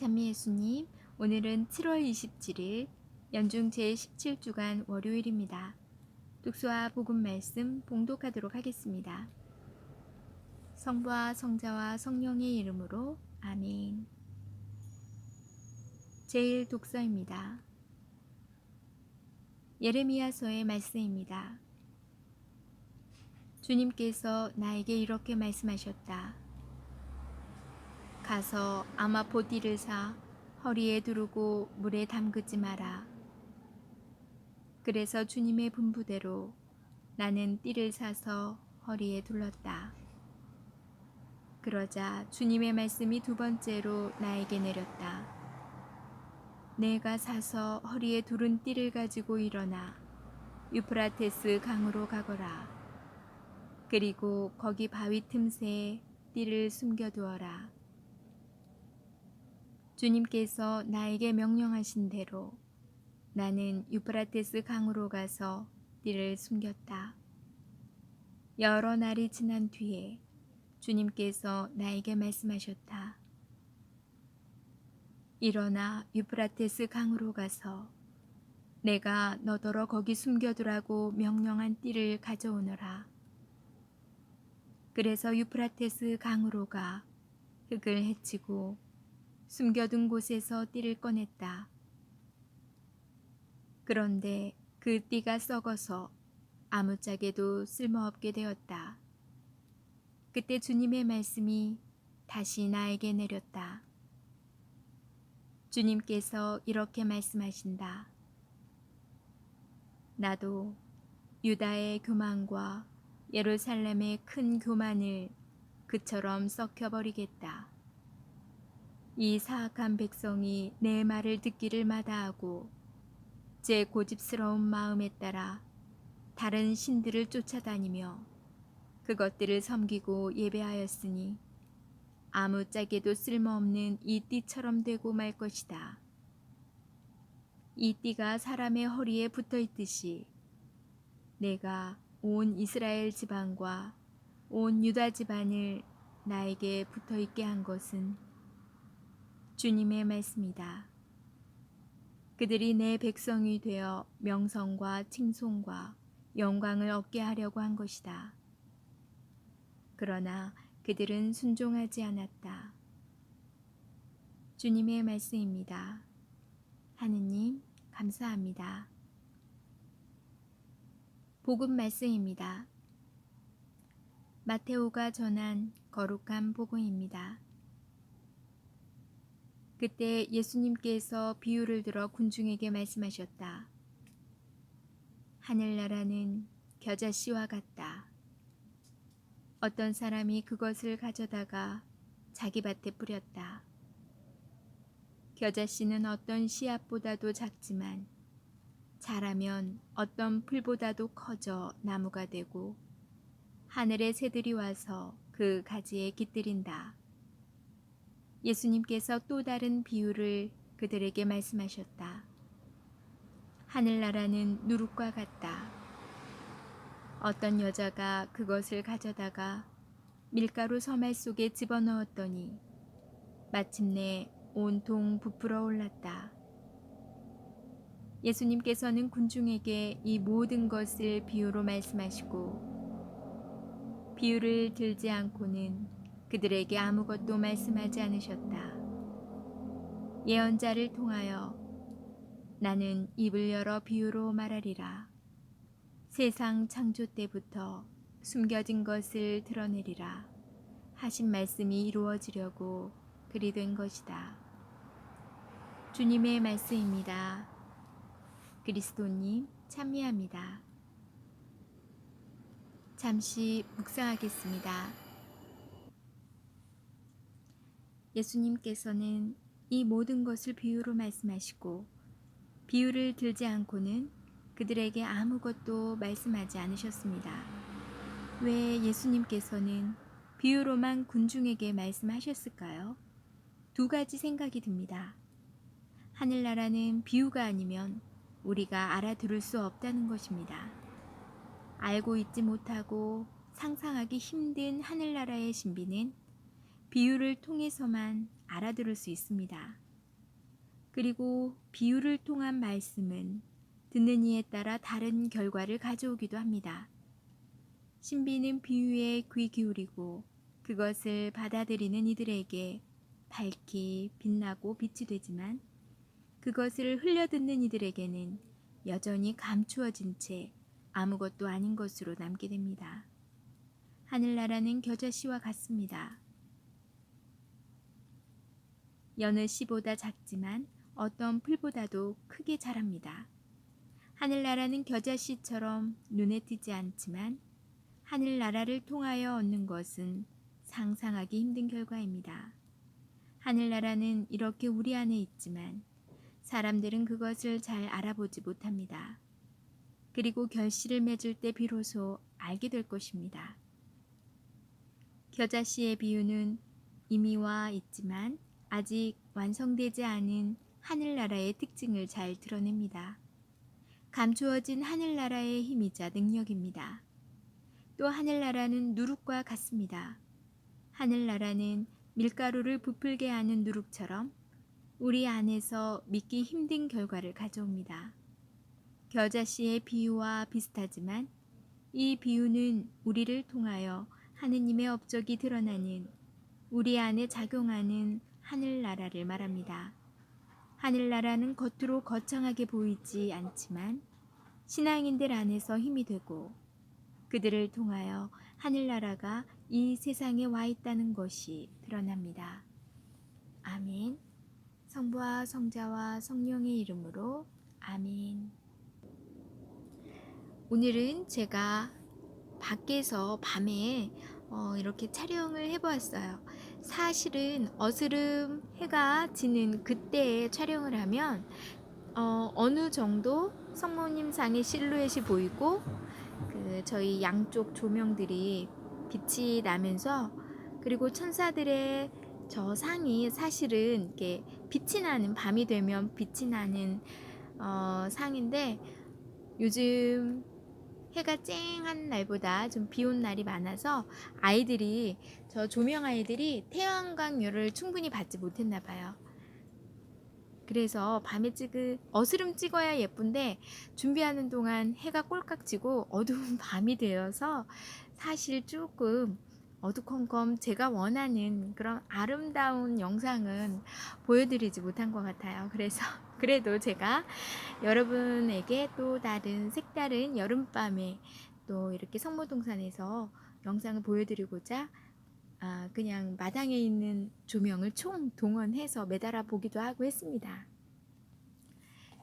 찬미 예수님, 오늘은 7월 27일 연중 제17주간 월요일입니다. 독수와 복음 말씀 봉독하도록 하겠습니다. 성부와 성자와 성령의 이름으로 아멘. 제일 독서입니다. 예레미야서의 말씀입니다. 주님께서 나에게 이렇게 말씀하셨다. 가서 아마포 띠를 사 허리에 두르고 물에 담그지 마라. 그래서 주님의 분부대로 나는 띠를 사서 허리에 둘렀다. 그러자 주님의 말씀이 두 번째로 나에게 내렸다. 내가 사서 허리에 두른 띠를 가지고 일어나 유프라테스 강으로 가거라. 그리고 거기 바위 틈새에 띠를 숨겨두어라. 주님께서 나에게 명령하신 대로 나는 유프라테스 강으로 가서 띠를 숨겼다. 여러 날이 지난 뒤에 주님께서 나에게 말씀하셨다. 일어나 유프라테스 강으로 가서 내가 너더러 거기 숨겨두라고 명령한 띠를 가져오너라. 그래서 유프라테스 강으로 가 흙을 헤치고 숨겨둔 곳에서 띠를 꺼냈다. 그런데 그 띠가 썩어서 아무짝에도 쓸모없게 되었다. 그때 주님의 말씀이 다시 나에게 내렸다. 주님께서 이렇게 말씀하신다. 나도 유다의 교만과 예루살렘의 큰 교만을 그처럼 썩혀버리겠다. 이 사악한 백성이 내 말을 듣기를 마다하고 제 고집스러운 마음에 따라 다른 신들을 쫓아다니며 그것들을 섬기고 예배하였으니 아무짝에도 쓸모없는 이 띠처럼 되고 말 것이다. 이 띠가 사람의 허리에 붙어 있듯이 내가 온 이스라엘 지방과 온 유다 집안을 나에게 붙어 있게 한 것은 주님의 말씀이다. 그들이 내 백성이 되어 명성과 칭송과 영광을 얻게 하려고 한 것이다. 그러나 그들은 순종하지 않았다. 주님의 말씀입니다. 하느님, 감사합니다. 복음 말씀입니다. 마테오가 전한 거룩한 복음입니다. 그때 예수님께서 비유를 들어 군중에게 말씀하셨다. 하늘나라는 겨자씨와 같다. 어떤 사람이 그것을 가져다가 자기 밭에 뿌렸다. 겨자씨는 어떤 씨앗보다도 작지만 자라면 어떤 풀보다도 커져 나무가 되고 하늘의 새들이 와서 그 가지에 깃들인다. 예수님께서 또 다른 비유를 그들에게 말씀하셨다. 하늘나라는 누룩과 같다. 어떤 여자가 그것을 가져다가 밀가루 서말 속에 집어넣었더니 마침내 온통 부풀어 올랐다. 예수님께서는 군중에게 이 모든 것을 비유로 말씀하시고 비유를 들지 않고는 그들에게 아무것도 말씀하지 않으셨다. 예언자를 통하여 나는 입을 열어 비유로 말하리라. 세상 창조 때부터 숨겨진 것을 드러내리라 하신 말씀이 이루어지려고 그리 된 것이다. 주님의 말씀입니다. 그리스도님 참미합니다. 잠시 묵상하겠습니다. 예수님께서는 이 모든 것을 비유로 말씀하시고 비유를 들지 않고는 그들에게 아무것도 말씀하지 않으셨습니다. 왜 예수님께서는 비유로만 군중에게 말씀하셨을까요? 두 가지 생각이 듭니다. 하늘나라는 비유가 아니면 우리가 알아들을 수 없다는 것입니다. 알고 있지 못하고 상상하기 힘든 하늘나라의 신비는 비유를 통해서만 알아들을 수 있습니다. 그리고 비유를 통한 말씀은 듣는 이에 따라 다른 결과를 가져오기도 합니다. 신비는 비유에 귀 기울이고 그것을 받아들이는 이들에게 밝기 빛나고 빛이 되지만 그것을 흘려듣는 이들에게는 여전히 감추어진 채 아무것도 아닌 것으로 남게 됩니다. 하늘나라는 겨자씨와 같습니다. 여느 씨보다 작지만 어떤 풀보다도 크게 자랍니다. 하늘나라는 겨자씨처럼 눈에 띄지 않지만 하늘나라를 통하여 얻는 것은 상상하기 힘든 결과입니다. 하늘나라는 이렇게 우리 안에 있지만 사람들은 그것을 잘 알아보지 못합니다. 그리고 결실을 맺을 때 비로소 알게 될 것입니다. 겨자씨의 비유는 이미 와 있지만 아직 완성되지 않은 하늘나라의 특징을 잘 드러냅니다. 감추어진 하늘나라의 힘이자 능력입니다. 또 하늘나라는 누룩과 같습니다. 하늘나라는 밀가루를 부풀게 하는 누룩처럼 우리 안에서 믿기 힘든 결과를 가져옵니다. 겨자씨의 비유와 비슷하지만 이 비유는 우리를 통하여 하느님의 업적이 드러나는 우리 안에 작용하는 하늘나라를 말합니다. 하늘나라는 겉으로 거창하게 보이지 않지만 신앙인들 안에서 힘이 되고 그들을 통하여 하늘나라가 이 세상에 와 있다는 것이 드러납니다. 아멘. 성부와 성자와 성령의 이름으로 아멘. 오늘은 제가 밖에서 밤에 어, 이렇게 촬영을 해보았어요. 사실은 어스름 해가 지는 그때에 촬영을 하면 어, 어느 정도 성모님 상의 실루엣이 보이고 그 저희 양쪽 조명들이 빛이 나면서 그리고 천사들의 저 상이 사실은 이렇게 빛이 나는 밤이 되면 빛이 나는 어, 상인데 요즘 해가 쨍한 날보다 좀 비온 날이 많아서 아이들이 저 조명 아이들이 태양광열을 충분히 받지 못했나 봐요. 그래서 밤에 찍을 어스름 찍어야 예쁜데 준비하는 동안 해가 꼴깍 지고 어두운 밤이 되어서 사실 조금 어두컴컴 제가 원하는 그런 아름다운 영상은 보여드리지 못한 것 같아요. 그래서 그래도 제가 여러분에게 또 다른 색다른 여름밤에 또 이렇게 성모동산에서 영상을 보여드리고자 아, 그냥 마당에 있는 조명을 총 동원해서 매달아 보기도 하고 했습니다.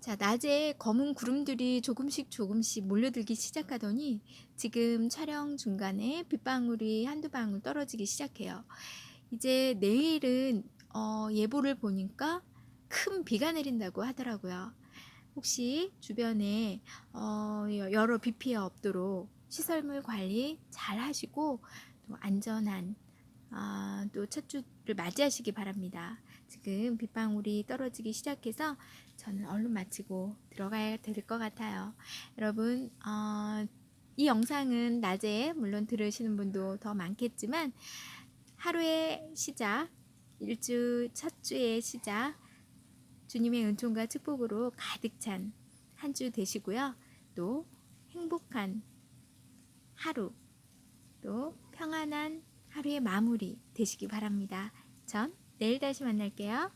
자, 낮에 검은 구름들이 조금씩 조금씩 몰려들기 시작하더니 지금 촬영 중간에 빗방울이 한두 방울 떨어지기 시작해요. 이제 내일은 어, 예보를 보니까 큰 비가 내린다고 하더라고요. 혹시 주변에 어, 여러 비 피해 없도록 시설물 관리 잘 하시고 또 안전한 아, 또첫 주를 맞이하시기 바랍니다. 지금 빗방울이 떨어지기 시작해서 저는 얼른 마치고 들어가야 될 것 같아요. 여러분, 어, 이 영상은 낮에 물론 들으시는 분도 더 많겠지만 하루의 시작, 일주 첫 주의 시작, 주님의 은총과 축복으로 가득 찬 한 주 되시고요. 또 행복한 하루, 또 평안한 하루의 마무리 되시기 바랍니다. 전 내일 다시 만날게요.